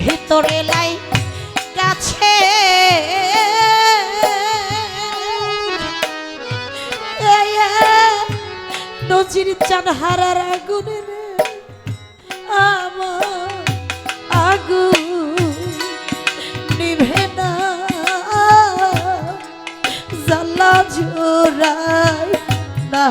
ভেতরে লাই গাছে। নজির চান হারার আগুনে আমার আগুন নিভে না। জাল্লা না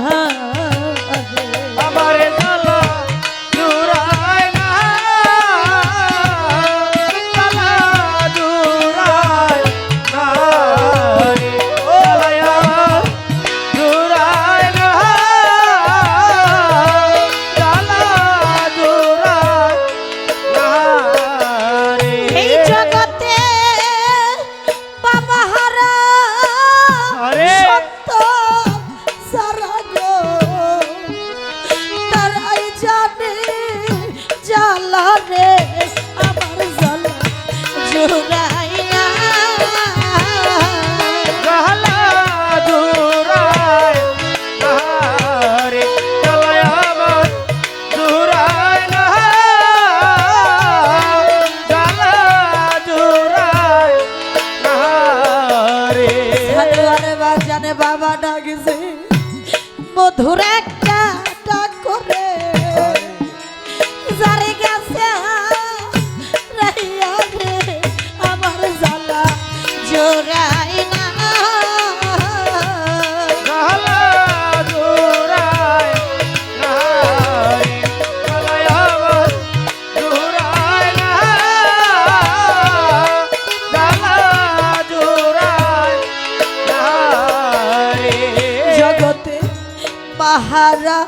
হারা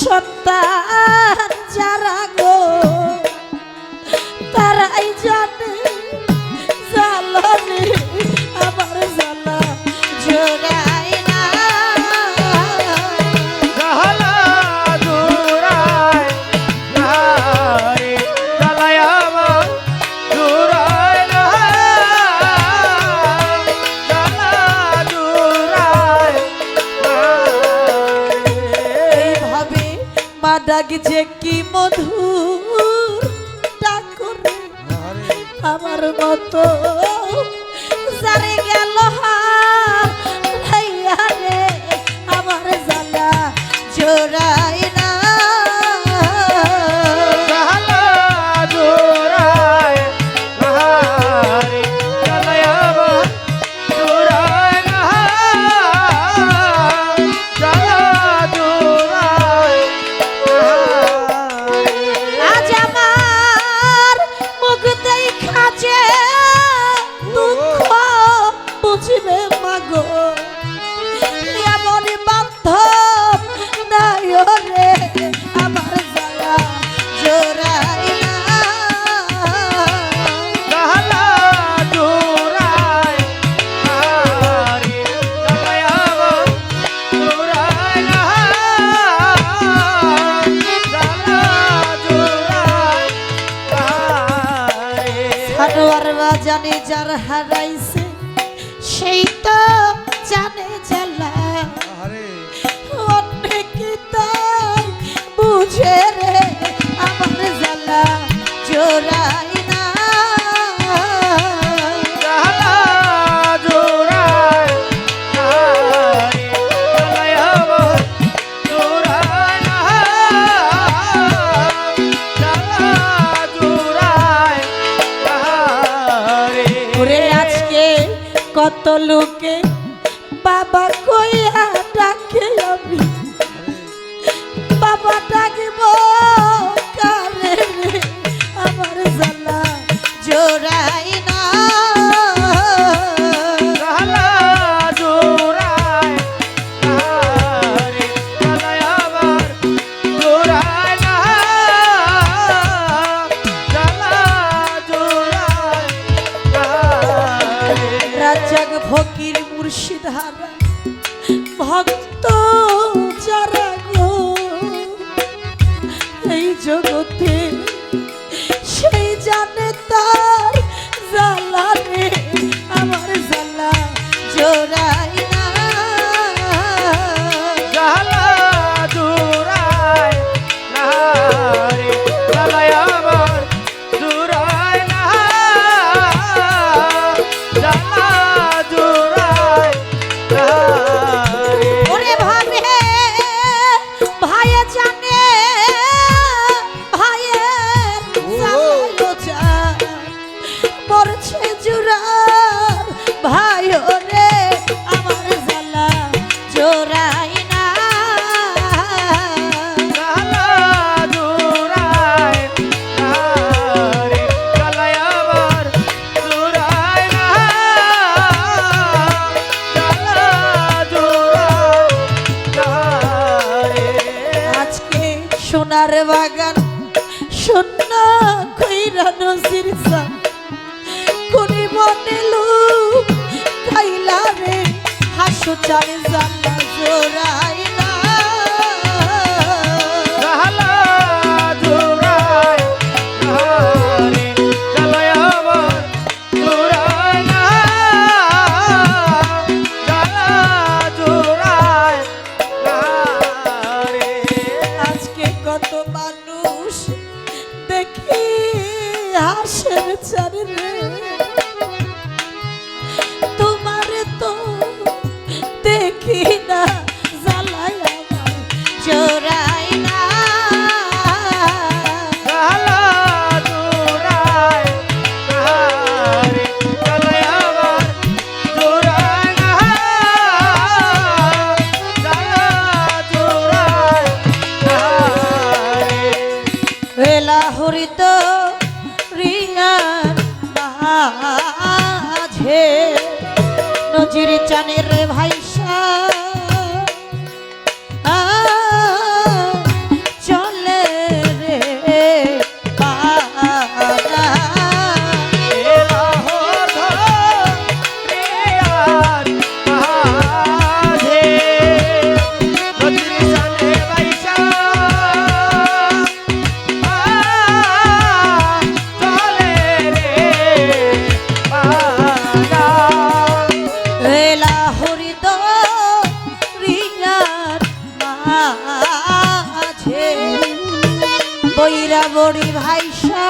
সত্তা মতো। যার হারাইছে সেই তো জানে জ্বালা। বুঝে রে আমার জ্বালা। জোড়াই কত লোকে বাবা কইয়া ডাকে আমি। বাবা ডাকিব কারে আমার জ্বালা জোড়ায় ভক্ত যারা গো এই জগতে সোনার বাগান শূন্য খৈরানো নসির কোনি মনে লু খাইলা রে হাসো চালে জানা জোড়ায়। বজ্রের চানের রে ভাই বড়ি ভাইসা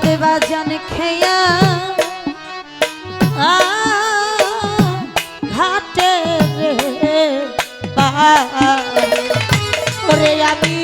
জগতে বাজান খেয়া ঘাটে রে বা আমি